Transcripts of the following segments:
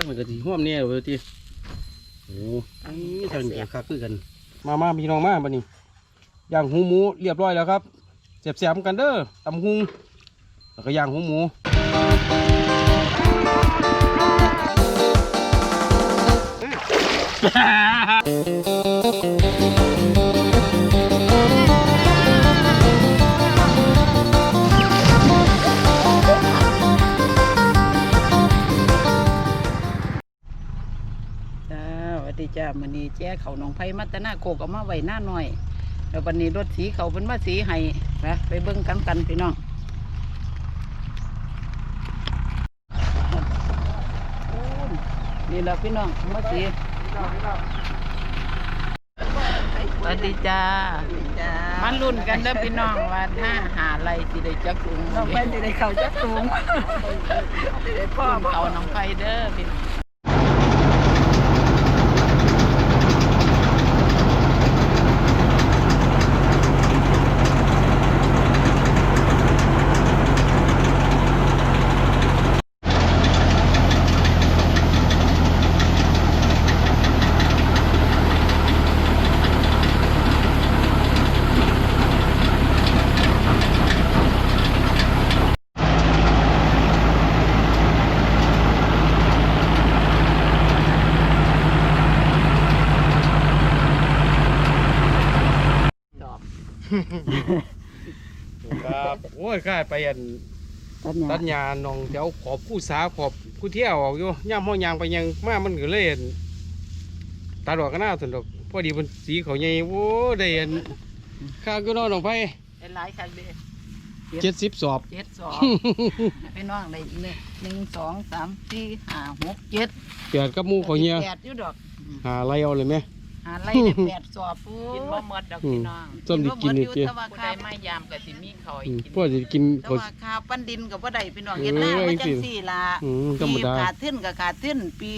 ถ้ามันก็สิห่วมเนี่ยเลยทีโอ้ยทางเดียวคักคือกัน มามาพี่น้องมาบัดนี้ย่างหูหมูเรียบร้อยแล้วครับเสียบเสียบกันเด้อตำหุงแล้วก็ย่างหูหมูฮ่า จ้ามันนี้แจ้เขาหนองไผ่มัตตนาโคกเอามาไว้หน้าหน่อยแล้ววันนี้รถสีเขาเป็นมาสีให้ไปไปเบิ่งกันกันพี่น้องโอ้ยนี่แหละพี่น้องมาสีสวัสดีจ้ามันรุ่นกันเด้อพี่น้องว่าถ้าหาอะไรสิได้จักถุงน้องไปสิได้เข้าจักสูงสิได้พ่อเขาหนองไผ่เด้อพี่น้อง ครับโอ้ยข้าไปอันตัดหญ้าตัดหญ้าหนองแถวขอบผู้สาขอบผู้เที่ยวออกอยู่ย่ามห้องยางไปยังมามันก็เลยอั่นตัดออกกันหน้าสนดอกพอดีมันสีเขาใหญ่โอ้ได้อันข้าวก็นอนออกไปเป็นหลายครั้งเด้อเจ็ดสิบสอบ เจ็ดสองพี่น้องได้หนึ่งหนึ่งสองสามสี่ห้าหกเจ็ดเปียดกับหมูเขาเหี้ยแปดอยู่ดอกหาไรเอาเลยไหม หาไล่ได้แปดสอบพูกินบ่หมดดอกอืมพี่น้องส้มดิกินนี่อยู่เจ้แต่ว่าผู้ใดข้าวมายามก็สิมีเขาวให้อืมกินพ่อจะกินแต่เขา ว่าข้าวปั้นดินกับว่าได้พี่น้องเออเห็นหน้าเออว่าจัจริงงสี่ละอืมธรรมปีดา ขาดทึ้นกับขาดทึ้นปี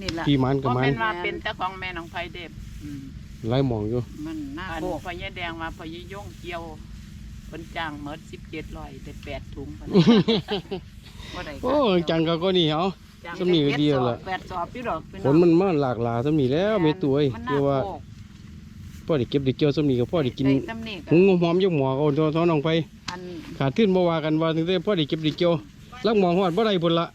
นี่แหละปีมันกับบ่มันแม่นว่าเป็นแต่ของแม่น้องไผเด็บอืมไรหมองอยู่มันน่าอันโกพ่อยายแดงมาพ่อยายยงเกี่ยวเพิ่นจ้างหมด1700ได้แปดถุงพุ่นว่าได้โอ้จังก็ก็นี่เอาจ้าง สำนีก็ดีแล้วล่ะ แปดสอบพี่ดอกพี่ผลมันมาหลากหลายสำนีแล้วไม่ตัวเอ้ยมันเรีน่ายกว่าโกพ่อได้เก็บได้เกี่ยวสำนีกับพ่อได้กินได้ตำหนิกัหุงหอมๆยกหมอเอาตัวท้องน้องไป อันขาดขึ้นบ่ว่ากันว่าถึงได้พ่อได้เก็บได้เกี่ยวลักหมองฮอดบ่ได้พุ่นละ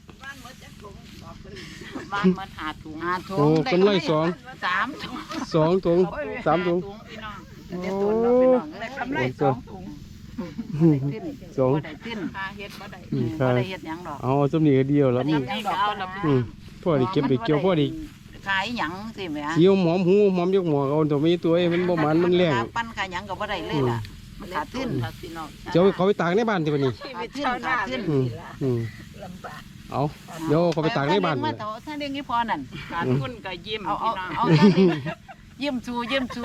บ้านหมดหาถุงหาถุงโอ้ด้กำไรสอง สามถุงสองถุงสามถุง พี่น้องเดี๋ยวตัวเราไปน้องได้กำไรโอ้สองถุงได้ขึ้น สองบ่ได้ขึ้นค่าเฮ็ดบ่ได้อืมบ่ค่ะได้เฮ็ดหยังดอกเอาสำนีก็เดียวแล้วนี่มึงนี่ก็เอาละพี่อืมพ่อได้เก็บได้เกี่ยวพ่อได้ขายหยังสิแหม่สีหอมหูหอมยกหมอเอาตัวมีตัวเอ้ยมันบ่มันมันแรงขาปั้นขายหยังก็บ่ได้เลยล่ะมันขาดขึ้นครับพี่น้องเจ้าเขาไปตากในบ้านที่บัดนี้ ขาดขึ้นขาดขึ้นอืมอืมเอาเดี๋ยวเขาไปตากในบ้านเอนี่ถ้าเลี้ยงมาเถอะถ้าเลี้ยงนี่พอนั่นขาดทุนก็ยิ้มเอาเอาพี่น้องเอาถ้า เลี้ยงยิ้มชูยิ้มชู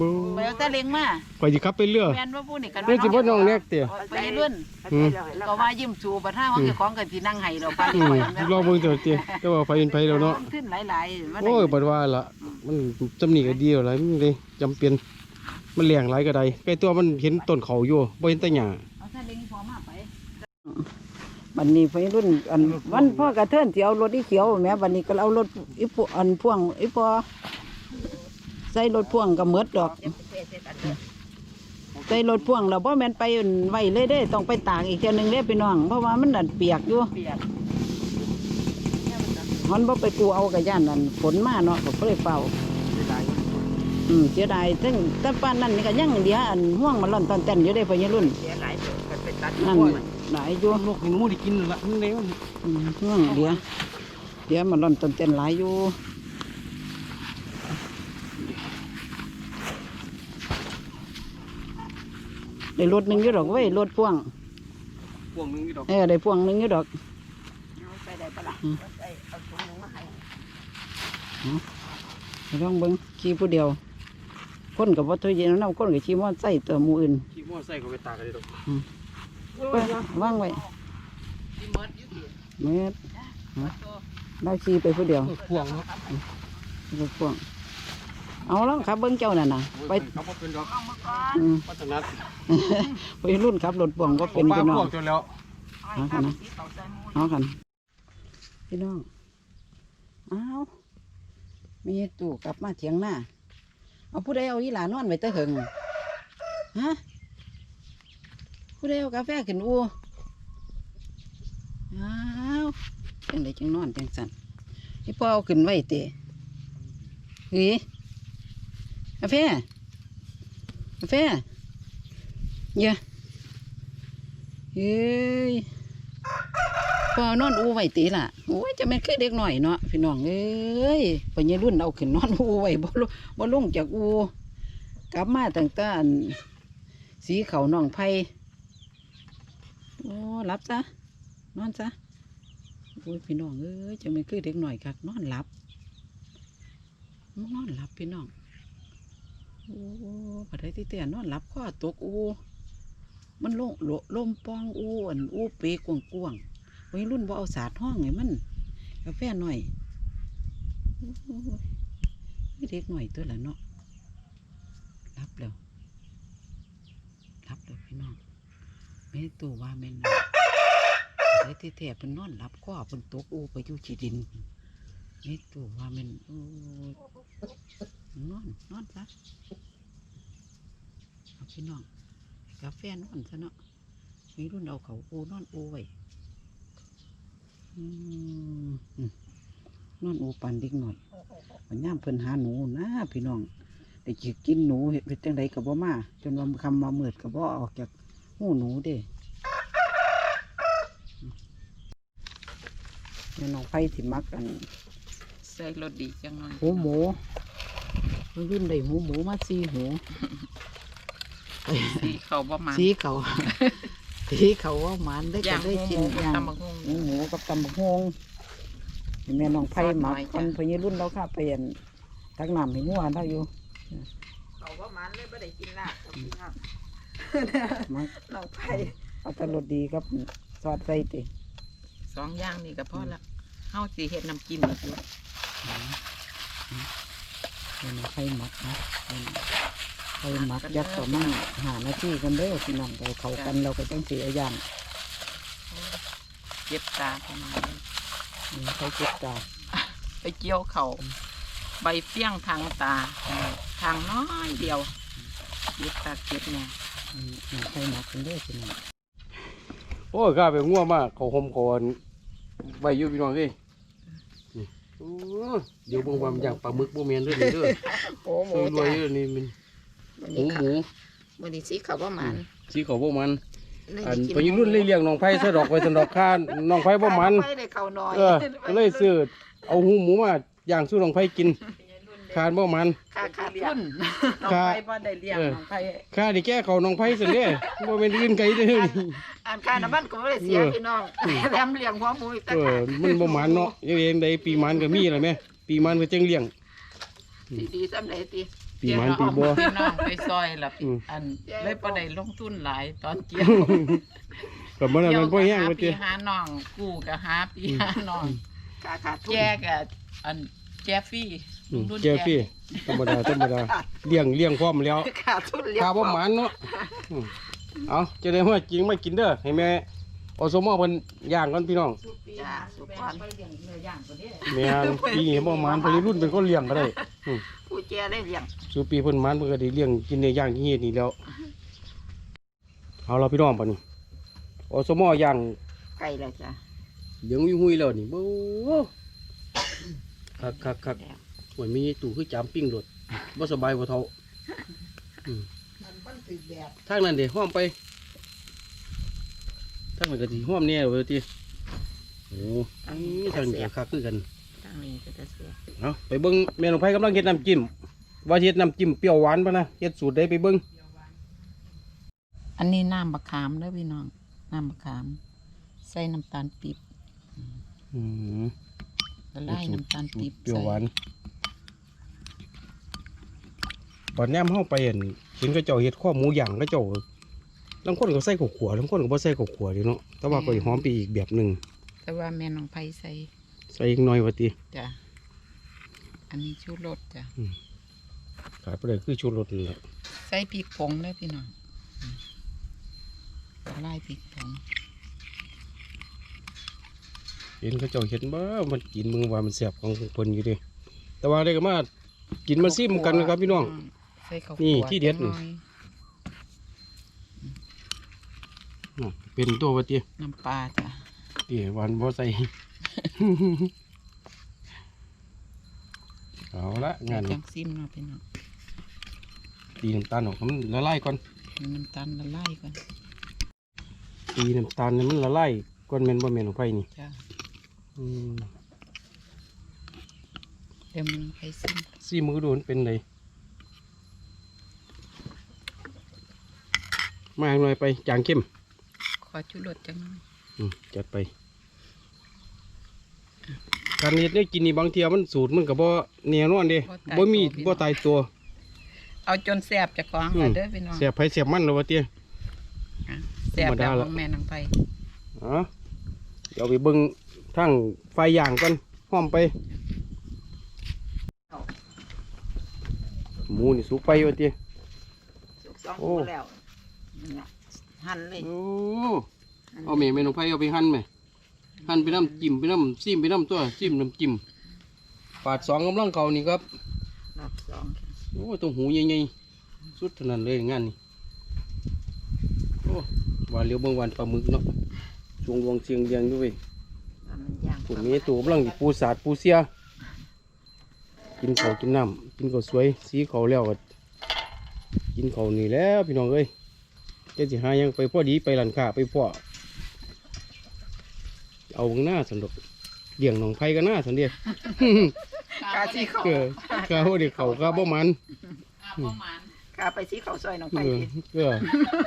บูไปเอาถ้าเลี้ยงมาข่อยสิขับไปเรือแม่นว่าผู้นี่กันเรื่องสิบ่น้องแนกเตี้ยไปรุ่นอืมก็ว่ายิ้มชูบัดห้าห้องเจ้าของกันสินั่งให้เราไปอืมรอเบิ่งเถอะเตี้ยแต่ว่าไฟเป็นไฟแล้วเนาะขึ้นหลายๆมันโอ้ยบัดว่าละมันจำหนีก็ดีแล้วล่ะมันเลยจำเป็นมันเลี้ยงหลายก็ได้ไก่ตัวมันเห็นต้นเขาอยู่บ่เห็นแต่หญ้าเอาถ้าเลี้ยงพอมาไปบันนี้ไปรุ่นอันวันพ่อกระเทินสิเอารถอีเขียวแหม่บันนี้ก็เอารถอีพวอันพ่วงอีพอ ใส่รถพ่วงก็หมดดอก ใส่รถพ่วงแล้วพ่แม่นไปอั่นไว้เลยเด้ ต้องไปตากอีกเทียหนึงเด้พี่น้อง เพราะว่ามันนั่นเปียกอยู่เปียกมันบ่ไปกูเอากระย่านนั่นฝนมาเนาะก็บ่ได้เป่าอืมเสียดายถึงแต่ป้านนั้นนี่ก็ยังเดียวอันห่วงมันร่อนตอนเต้นอยู่เด้พ่อใหญ่รุ่นเสียหลายเด้อกันไปตัดนั่นหลายอยู่นกหนูได้กินละมันเลยมันอืมห่วงเดียวเดี๋ยวมันร่อนตอนเต้นหลายอยู่ ได้รถหนึงอยู่ดอกเว้ยรถพ่วง พวกนึงนี่ดอกเออได้พ่วงหนึงอยู่ดอกไปได้ปะล่ะอืมเอาเอาถุงหนึงมาให้ลองเบิ่งขี่ผู้เดียว คนกับวัตถุเย็นน้ำคนกับขี่มอไซค์ตัวหมูอื่นขี่มอไซค์ก็ไปตากกันได้ดอกไปว่างไว้ที่หมดอยู่ที่เม็ดได้ขี่ไปผู้เดียวเออพวงเนาะ รถพ่วง เอาลองขับเบิ้งเจ้านั่นน่ะไปเขาบ่เป็นดอกอืมพัฒนาไปรุ่นขับรถพ่วงก็เป็นปลาพี่น้พอวงกจนแล้วเอากันนะเอากันพี่น้องอ้าวมีตู่กลับมาเถียงหน้า เอาผู้ใดเอาอีหลานอนไว้แตะหึงฮะ ผู้ใดเอากาแฟขึ้นอูอ้าวจังไดจังนอนจังสันนี่พ่อเอาขึ้นไว้เตะเฮ้ย กาแฟกาแฟเยอะเฮ้ยพอนอนอูไว้ตีล่ะโอ้ยจะเป็นแค่เด็กหน่อยเนาะพี่น้องเอ้ยปัญญารุ่นเอาขึ้นนอนอูไว้บ่ลงบ่ลงจากอูกลับมาตั้งแต่อันสีเขาน้องไผ่โอ้รับซะนอนซะโอ้ยพี่น้องเอ้ยจะเป็นคือเด็กหน่อยคักนอนหลับนอนหลับพี่น้อง โอ้ปัดได้ที่เตียนอนหลับข้อตกอูมันลงโลลมปองอูอันอูเปกวงกวงวัยรุ่นบ่เอาสาดห้องไงมันกาแฟหน่อยอ้ยไม่เด็กหน่อยตัวละเนาะรับแล้วรับแล้วพี่น้องแม่ตัวว่าแม่นไอ้ที่แท้เป็นนอนรับข้อเป็นตกอูไปอยู่ที่ดินแม่ตัวว่าแม่นโอ้ นอนนอนซะเอาพี่น้องกาแฟนอนซะเนาะมีรุ่นเอาเขาอูนอนอูไว้อืมอืมนอนอูปันเด็กหน่อยวันย่ามเพิ่นหาหนูนะพี่น้องได้จิกินหนูเห็ดเป็นจังไดกับบ่มาจนว่าคำมาเมิดกับบ่ออกจากหูหนูเด้แม่น้องไผ่ที่มักกันใส่รสดีจังเลยหูหมู มันรุ่นได้หูหมูมาสี่หูสีเขาประมาณสีเขาสีเขาว่าหมันได้ก็ย่างได้กินหมูย่างตำบักหุ่งหมูหมูกับตำบักฮวงให้แม่น้องไผ่ซอสหมักหน่อยคนจ้ะพญรุ่นเราค่ะเปลี่ยนทักน้ำให้มั่วเราอยู่เขาประมาณเลยไม่ได้กินละกับพี่น้องมักน้องไผ่เอาแตลดดีครับซอสใส่ติสองอย่างนี่ก็พอละเฮาสิเฮ็ดน้ำจิ้มอีกอยู่ แม่น้องไผ่หมักนะไผ่หมักยัดต่อมาหาหน้าที่กันเด้อพี่น้องเราเขากันเราก็จังสีเอาอย่างเจ็บตาประมาณนี้อืมเขาเก็บตาไปเกี่ยวเขาใบเฟี้ยงทางตาทางน้อยเดียวเจ็บตาเจ็บเนี่ยอืมน้องไผ่หมักกันเด้อพี่น้องโอ้ยกล้าไปง่วงมากเขาหมก่อนไว้อยู่พี่น้องเอ้ยนี่โอ้ เดี๋ยวเบางวันอย่างปลาหมึกบ่แม่นเด้อนี่เด้อโอ้โหซื้อรวยเด้อนี่มันหมูหมูวันนี้สีเขาประมาณสีเขาบ่มันอันพอยิ่รุ่นเลยเลี้ยงน้องไผ่ซะดอกไว้ซะดอกค่าน้องไผ่บ่มันไได้เขาน้อยเออก็เลยซื้อเอาหูหมูมาย่างสู้น้องไผ่กิน คานบ่มันขาขาดทุนน้องค่ะไผ่บ่ได้เลี้ยงเออน้องไผ่ค่าที่แก้เขาน้องไผ่ซั่นเด้ บ่แม่นอื่นไกลเด้อนี่ อ่านค่าน้ำมันก็ไม่ได้เสียเออ พี่น้องแถมเลี้ยงหัวหมูอีกต่างเออหากมันบ่มันเนาะยังเองใดปีมันก็มีล่ะแม่ปีมันก็จังเลี้ยง ดีดีๆสำเร็จดีปีมันปีบ่ พี่น้องไปซอยละอืม อันเลยบ่ได้ลงทุนหลายตอนเกี่ยวก็มันมันบ่แห้งหาว่าปีติหาน้องกู้ก็หาปีหาน้องขาขาดทุนแจกอะอันแจฟฟี่ อืมรุ่นเจ้าพี่ธรรมดาธรรมดาเลี้ยงเลี้ยงพร้อมแล้วขาดทุนเลี้ยงข้าวบ่หมันเนาะอืมเอาจะได้มาจริงมากินเด้อให้แม่อสมอเพิ่นย่างก่อนพี่น้องจ้าสุพรรณไปเลี้ยงเนื้อย่างตัวนี้แม่นปีนี้บ่หมันเพิ่นรุ่นเป็นคนเลี้ยงก็ได้อืม ผู้แจได้เลี้ยงสู่ปีเพิ่นหมันเพิ่นก็ได้เลี้ยงกินเนื้อย่างที่เฮ็ดนี่แล้ว เอาเราพี่น้องบัดนี้อสมอย่างไก่เลยจ้ะเหลืองวิวหุยแล้วนี่บ่คักคักคัก หวยมีตู้คือจามปิ้งรถบ่สบายบ่เท่าอืมมันติดแบบทางนั้นเด้ห้อมไปทางนั้นก็สิห้อมแน่เว้ยติโอ้ยทางนี้ก็คักคือกันทางนี้ก็จะเสียเอาไปเบิ้งเมนูไผ่กำลังเฮ็ดน้ำจิ้มว่าสิเฮ็ดน้ำจิ้มเปรี้ยวหวานปะนะเฮ็ดสูตรได้ไปเบิ้งอันนี้น้ำมะขามเด้อพี่น้องน้ำมะขาม ใส่น้ำตาลปี๊บอืมละลายน้ำตาลปี๊บเปรี้ยวหวานใส่ ตอนแนมเฮาไปเห็นเห็นเขาเจ้าเฮ็ดข้อหมูย่างเขาเจ้าลางคนก็ใส่ข้าวขัวลางคนก็บ่ใส่ข้าวขัวเดิเนาะแต่ว่าก็สิหอมไปอีกแบบหนึงแต่ว่าแม่น้องไผ่ใส่ใส่อีกหน่อยว่าติจ้ะอันนี้ชูรสจ้ะขาดไปเลยคือชูรสนี่แหละใส่พริกผงเด้อพี่น้องอืมละลายพริกผงไปเห็นเขาเจ้าเห็นบ่มันกินมึงว่ามันแซ่บของเพิ่นอยู่เดิแต่ว่าได้ก็มากินมาซิมกันนะครับพี่น้อง ใส่ข้าวนี่คั่วที่เด็ด จังหน่อยอืมเป็นตัวว่าติน้ำปลาจ้ะติหวานบ่ใส่ เอาละงานจังซิมเนาะพี่น้องตีน้ำตาลออกให้มันละลายก่อน ให้น้ำตาลละลายก่อนตีน้ำตาลให้มันละลายก่อนแม่นบ่แม่นของไผนี่จ้ะอืมเดี๋ยวมันไปซิม ซีมือดูมันเป็นได มาหน่อยไปจางเข้มขอชุรสจังหน่อยอืมจัดไป การเฮ็ดได้กินนี่บางเทียมันสูตรมันก็บ่แน่นอนเด้บ่มีบ่ตายตัว เอาจนแสบจะกองอืมละเด้อพี่น้องเสียบไผเสียบมันแล้วว่าเตี้ยอะแสบธรรมแล้ดาวละของแม่นางไปอ๋อเดี๋ยวไปเบิ่งทางไฟย่างก่อนหอมไป หมูนี่สุกไปว่าเตี้ยสุกสองโอ้หัวแล้วนั่นล่ะ หั่นเลยโอ้เอาแม่แม่น้องไผเอาไปหั่นไหมหั่นไปน้ำจิ้มไปน้ำซิมไปน้ำตัวซิมน้ำจิ้มปาดสองกำลังเขานี่ครับรอบสองโอ้ต้องหูใหญ่ๆสุดเท่านั้นเลยงานนี้โอ้วานเลี้ยวเบิ่งวานปลาหมึกเนาะช่วงวงเชียงเรียงด้วยว่ามันย่างผมมีตัวกำลังสิปูสาดปูเสียกินข้าวกินน้ำกินข้าวสวยสีข้าวแล้วก็กินข้าวนี่แหล้วพี่น้องเอ้ยเจ้าสิหาหยังไปพอดีไปหลันค้าไปพ่อเอาเบิ่งหน้าสันดอกเลี้ยงน้องไผ่กันหน้าสันเดียกาสีเขาเออข้าวเดียวเขาก็บ่มันกาไปสีเขาซอยน้องไปเออดิเออ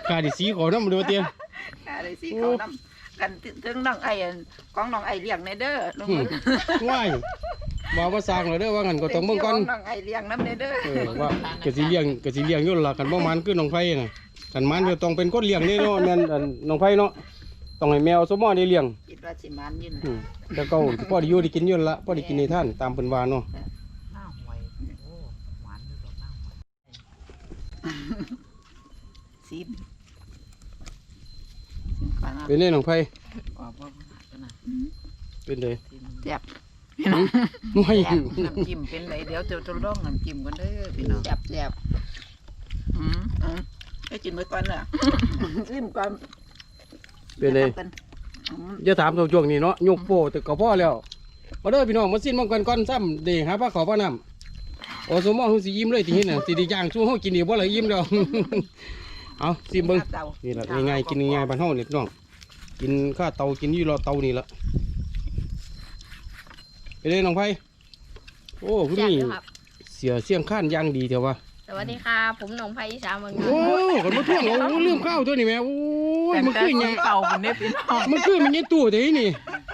ข้าดิสีขอน้ำเดือเตี้ยกาเลยสีเขาน้ำกันถึงน้องไอ้อันของน้องไอ้เลี้ยงในเด้อลุงอืมว้ายบอกว่าสร้างเลยเด้อว่างั้นก็ต้องเบิ่งก่อนของน้องไอ้เลี้ยงน้ำในเด้อเออว่ากะสิเลี้ยงกะสิเลี้ยงอยู่ล่ะกันบ่มันคือน้องไผน่ะ กันมันก็ต้องเป็นคนเลี้ยงนี่เนาะแม่นอันน้องไผเนาะต้องให้แมวสมอได้เลี้ยงคิดว่าสิมันยินอืมแต่เก็พอได้อยู่ได้กินอยู่นั่นละพอได้กินในท่านตามเพิ่นว่าเนาะหน้าหวยโอ้หวานอยู่ดอกหน้าหวยซีมซีมก่อนนะเป็นไดน้องไผออกว่าขนาดเป็นไดแซ่บห่วยแซ่บน้ำจิ้มเป็นไรเดี๋ยวจะจะลองน้ำจิ้มกันเด้อพี่น้องแซ่บแซ่บอืมอืม ไปกินมื้อก่อนเน่ะซิมก่อนเป็นไดกันอืมอย่าถามตัวช่วงนี้เนาะยกโปแต่ก็พอแล้วมาเด้อพี่น้องมาสิ้นมังกันก่อนซ้ำเด้หาปลาขอปลาน้ำโอสมอเฮาสิยิ้มเลยทีนี้น่ะสิได้ย่างสู้เฮากินอีกบ่ล่ะยิ้มแล้วเอาสิเบิ่งเตานี่แหละง่ายๆกินง่ายๆบ้านเฮานี่พี่น้องกินข้าวเตากินอยู่รอเตานี่ละไปเลยน้องไผโอ้คุณแซ่บนี่อยู่ครับเสียเสียงข้านอย่างดีเถอะวะ สวัสดีครับผมหนองไผ่อีสานเมืองนนโอ้ท์คนมาท่วงโอ้ลืมข้าวตัวนี่แม่โอ้ยมันคือหยังเก่าคนนี้พี่น้องมันคือมันยังตู้เดี๋ยวนี้นี่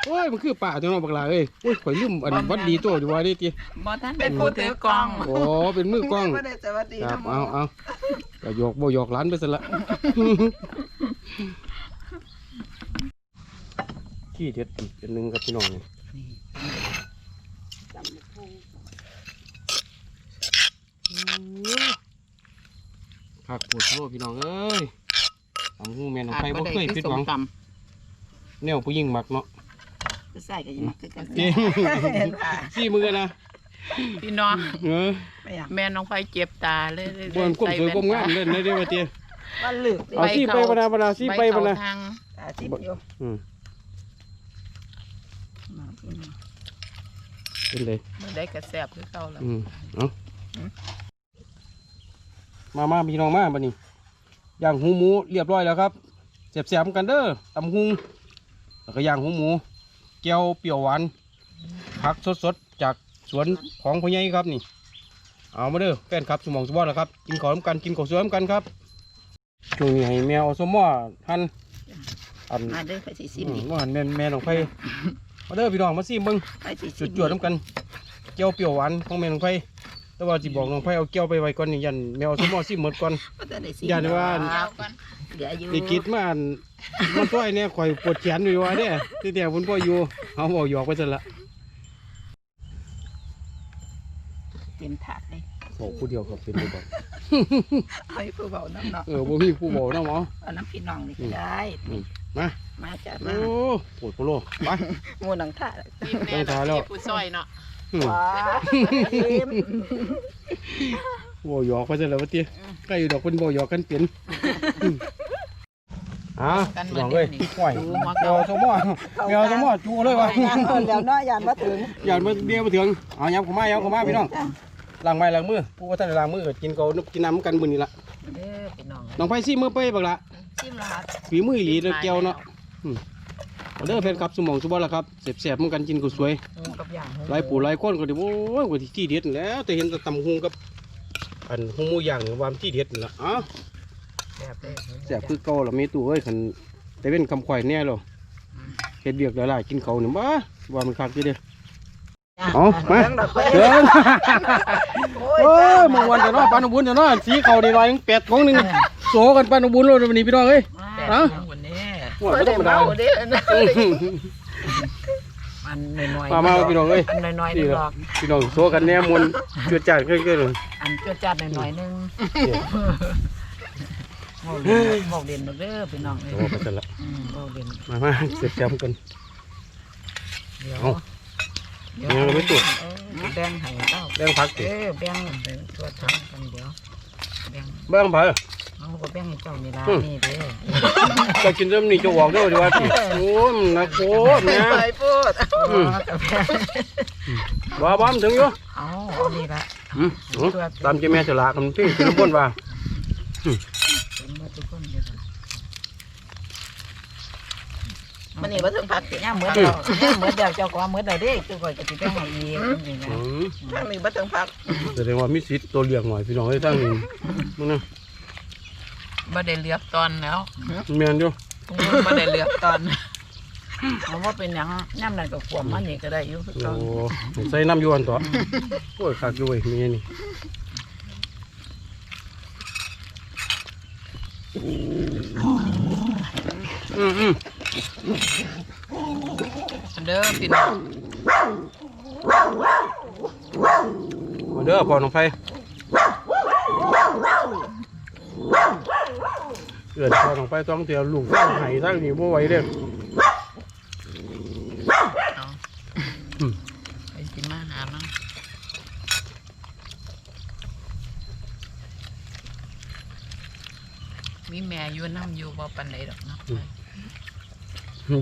โอ้ยมันคือป่าตัวน้องบักหลาเอ้ยโอ้ยข่อยลืมอันวัดดีตัวดีว่าได้ติบ่ท่านเป็นผู้ถือกล้องโอ้เป็นมือกล้องบ่ได้สวัสดีครับนะเอาเอาก็หยอกบ่หยอกหล้านไปซะละขี้เด็ดอีกอันหนึงครับพี่น้องนี่ ผักปวดโลพี่น้องเอ้ยทำหูแม่นของขาดใครบ่บ่ได้เคยคืผิอดสหวัมงตแนวผู้หญิงมักเนาะำคือใส่ก็ยังมาคือกันเก่งเห็นป่ะซี่มือนะพี่น้องเออไม่อยากแม่น้องไฟเจ็บตาเลยเลยบนก้มสวยก้มงามเล่นได้เด้อว่าเตี้ยว่าลึกเอาซี่ไปบรรดาบรรดาซี่ไปบรรดาทางอาทิตย์อยู่อืมมาพี่น้องเป็นเลยบ่ได้กระแซบคือเก่าแล้วอืมเอา มามาพี่น้องมาบัดนี้ย่างหูหมูเรียบร้อยแล้วครับเสียบๆกันเด้อตำหุงแล้วก็ย่างหูหมูแก้วเปรี้ยวหวานผักสดๆจากสวนของพ่อใหญ่ครับนี่ เอามาเด้อแฟนครับสมองสมบัติแล้วครับกินข้าวน้ำกันกินข้าวสวยน้ำกันครับช่วงนี้ให้แมวเอาสมอทันอันมาเด้อไปสิซิมอืดิมว่าหันแม่นแม่น้องไผ่มาเด้อพี่น้องมาซิมเบิ่งไปสิจุดจวดน้ำกันเกี๊ยวเปรี้ยวหวานของแม่น้องไผ่ แต่ว่าสิบอกน้องไผ่เอาเกี๊ยวไปไว้ก่อนนี่ยันแมวสมอซิมหมดก่อน บ่ได้ซิมอย่าได้ว่าเดี๋ยวอยู่ไดิกิดมาอันมันต้อยเนี่ยข่อยปวดแขนอยู่ว่าเด้ที่แต่พุ่นพ่ออยู่เอาบอกหยอกไปซะละเต็มถาดเลยบอกผู้เดียวก็เป็นไปบ่เอาให้ผู้เบาน้ำเนาะเออบ่มีผู้บอกนะหมอเอาน้ำพี่น้องนี่ก็ได้อืมมามาจ้ะโอ้มาปวดโปโลไป หมูหนังท่ายิ้มแน่ต้องทาแล้วผู้ซอยเนาะ อืมว้าโว้หยอกไปซะแล้ววะเตี้ยใกล้อยู่ดอกเป็นโบหยอกกันเป็นอืมอะลองเลยห่วยเงาสมอเงาสมอจูเลยวะแล้วเนาะยานมาถึงอย่ามาเดียวมาถึงเอาย้ำเข้ามาย้ำเข้ามาพี่น้องล้างไม้ล้างมือผู้ว่าท่านได้ล้างมือก็กินเขาวกินน้ำกันมื้อนี้ละเด้อพี่น้องน้องไปซี่มือเป้ยบักละจิ้มแล้วครับฝีมืออีหลีเด้อแก้วเนาะอืม เอาเด้อเพชรครับสมองสุบอลละครับเสียบๆเหมือนกันกินก็สวยหมูกับย่างหลายปู่หลายคนก็ดิโอ้ยว่าที่ที่เด็ดนั่นแหล้ว แต่เห็นแต่ตำหุงกับอันหุงหมูย่างนี่ว่ามันที่เด็ดนั่นละอ๋อแซ่บเด้อแซ่บคือเก่าละเมตู้เอ้ยคันแต่เป็นคำข่อยแน่หรอเฮ็ดเบียกหลายๆกินเขาวนี่บ้าว่ามันคักอยู่เด้อเอามาเด้อเดินโอ้ยเมื่อวันจะนอปานบุญจะนอสีเขาดีหน่อยแปดของหนึ่งโสกันปานบุญโลดวันนี้พี่น้องเอ้ยเอ้าวันนี้ หัวไม่ธรรมดาเด้ออันน้อยๆมามาพี่น้องเอ้ยอันน้อยๆนึนี่งคดรัอบกพี่น้องโสกันแน่มวนจวดจ้าดขึ้นๆเลยอันจวดจัดน้อยๆนึงเว้าเล่นเว้าเล่นเด้อพี่น้องเอ้ยโอ้ไปกันละอืมเว้าเล่นมามาเสร็จจำกันเดี๋ยวเอาเดี๋ยวยังไม่สุดเออแบ่งให้เจ้าแรงพักเอติอแบ่งเป็นตัวทางกันเดี๋ยวแบ่งบ้างไป เอาก็แบ่งให้เจ้านี่ล่ะอืมนี่เด้อก็กินเริ่มนี่จะวอกเด้อดีว่าสิโอ้ยมันนักโคตรนะ ไปพูดอืมว่าบ้ามถึงอยู่เอาเอานี่ละอืมอืมตามเจ้าแม่จะลากันพี่กินบนว่าเป็นหมดทุกคนเดี๋ยวก่อนมันนี่ว่าถึงพักย่ามเหมือนเดียวย่ามเหมือนเดียวเจ้าก็ว่าเหมือนเดียวเด้เจ้าก็จะติดแบ่งให้อีกนี่นะอืมย่ามนี่ว่าถึงพักแสดงว่ามีสิทธิ์ตัวเลี้ยงหน่อยพี่น้องไอ้ทั้งนี้มึงนะ บ่ได้เลือกตอนแล้วแม่นอยู่บ่ได้เลือกตอนเอาว่าเป็นหยังย่ามนั่นก็ขวมมันนี่ก็ได้อยู่คือโอ้เก่าใส่น้ำอยวนต่อโอ้ยคักอยู่เว้ยมีนี่อืมอืมเด้อพี่น้องมาเด้อพ่อน้องไฟ เกิดพ่อน้องไฟต้องเตียวลูกต้องไห้ทั้งนี้บ่ไหวเด้อไปสิมาหาเนาะมีแม่อยู่นำอยู่บ่ปานใดดอกเนาะ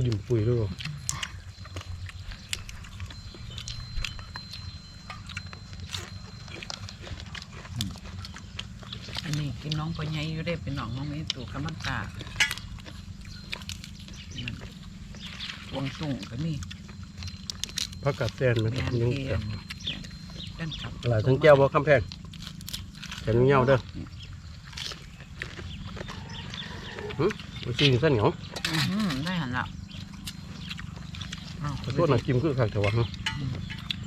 ยิ้มปุยด้วยบ่ อันนี้ กินน้องพ่อใหญ่อยู่ได้เป็นน้องน้องมีตู่กำลังกานั่นวงสุ่งก็มีพักกัดแตนมันแม่ยังที่กันครับหลายทั้งแก้วบ่คำแพงแขนเงาเด้อหึมาซีนเส้นเหนียวอื้อหือได้หันละอ้าวขอโทษนะกิมคือคักแต่ว่าฮะ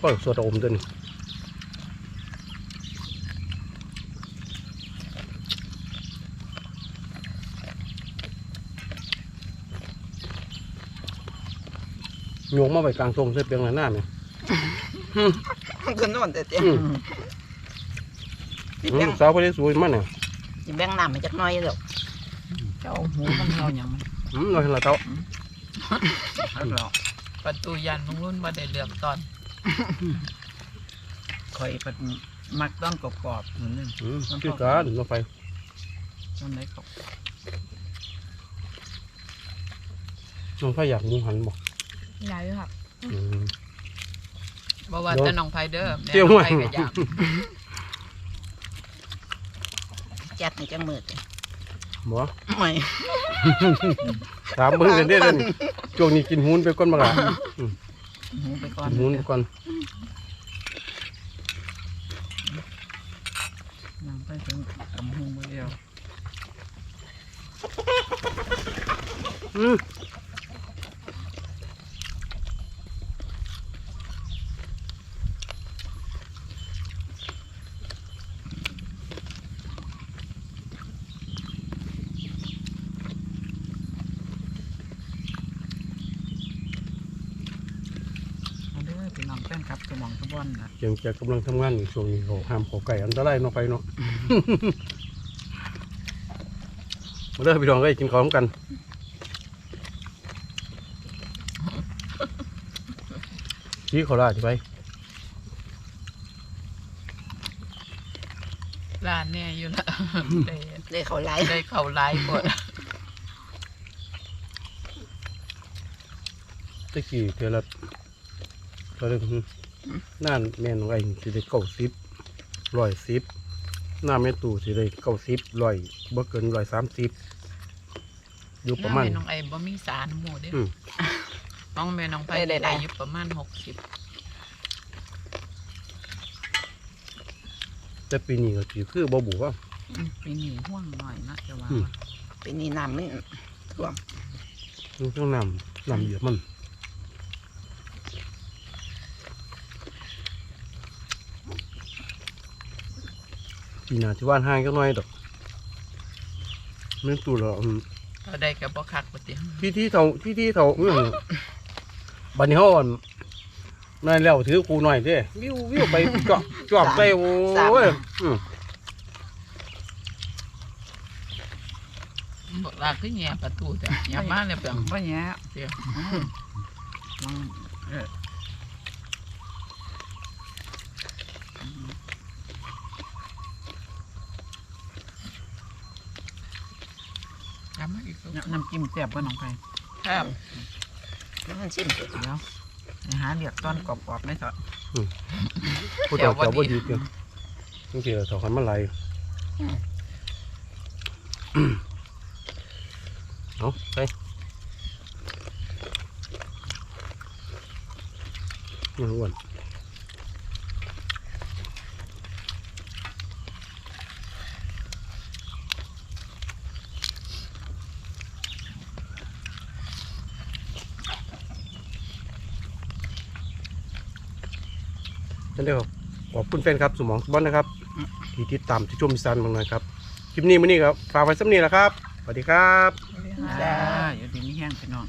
ก็สวดอมเดิน โยงมาไปกลางทรงเส้นเปียงหน้าหน้าเนี่ยก็นอนแต่เจ้าอืมอืมสาวไปได้สวยมากเนี่ยสิแบ่งน้ำมาจักหน้อยเด้อเจ้าหูมันเท่าหยังมันอืมน้อยละเท่าฮัลโหลประตูยันของรุ่นบ่ได้เลือกตอนคอยเพิ่นมักต้องกรอบๆนั่นนึงอืมคือการน้องไฟตอนไหนก็น้องไฟอยากหมูหันบ่ ใหญ่ครับอืมบ่ว่าแต่น้องไผเด้อแม่เตี้ยวน้องมากไผก็อยากจัดให้จังมืดบ่ไม่ถามเบิ่งกันได้อเด้อนี่ช่วงนี้กินหุ้นไปก่อนบ่ล่ะหูไปก่อนกินหุ้นไปก่อนนั่งไปถึงกำหูมาเดียวอืม พี่น้องแฟนครับสมองทุกวันนะเจียงจะกำลังทำงานอยู่ช่วงนี้เขาห้ามเขาไก่อันตรายเนอะไปเนาะ มาเด้อพี่น้องก็กินข้าวนำกันชี้เขาลายทีไปร้านเนี่ยอยู่ละเลยเขาไล่เลยเขาไล่กดตะกี้เทอละ เทอละหึน่านแม่นไอ้สิได้เก้าสิบร้อยสิบหน้าแม่ตู่สิได้เก้าสิบร้อยบ่เกินร้อยสามสิบอยู่ประมาณแม่น้องไอ้บ่มีสารหมู่เด้อืมน้องแม่น้องไปได้อยู่ประมาณหกสิบแต่ปีนี้ก็สิคือบ่บูว่าปีนี้ห่วงหน่อยนะจะว่าอืมเป็นนี่น้ำมันท่วมมันต้องนำนำเหยียบมัน ปีหน้าสิว่านห่างจักหน่อยดอกแม่นตู่ละอืมเราได้กับบ่คักปฏิที่ที่เท่าที่ที่เท่าเมื่อบัดนี้เขาอ่อนนั่นแล้วถือครูหน่อยเด้วิววิวไปจอบจอบไปโอ้ยอืมบอกลาขึ้นแง่ประตูแต่อย่ามาเลยเปล่า บ่แย่เดี๋ยว อืมเออ อย่ามาอีกลูก น้ำจิ้มแซ่บบ่น้องไปครับมันชิมเสร็จแล้วไปหาเรียกต้นกรอบๆไม่สอดผู้ต่อเจ้าบ่ดีเกินนี่คือสองคันมาไหลเอาไปยังอ้วน นั่นเดียวขอบคุณแฟนครับสมองบอลนะครับที่ติดตามที่ชมอีสันบางหน่อยครับคลิปนี้มื้อนี้ครับฝากไว้สักนี้แหละครับสวัสดีครับ จ้าอยู่ดีมีแห้งพี่น้อง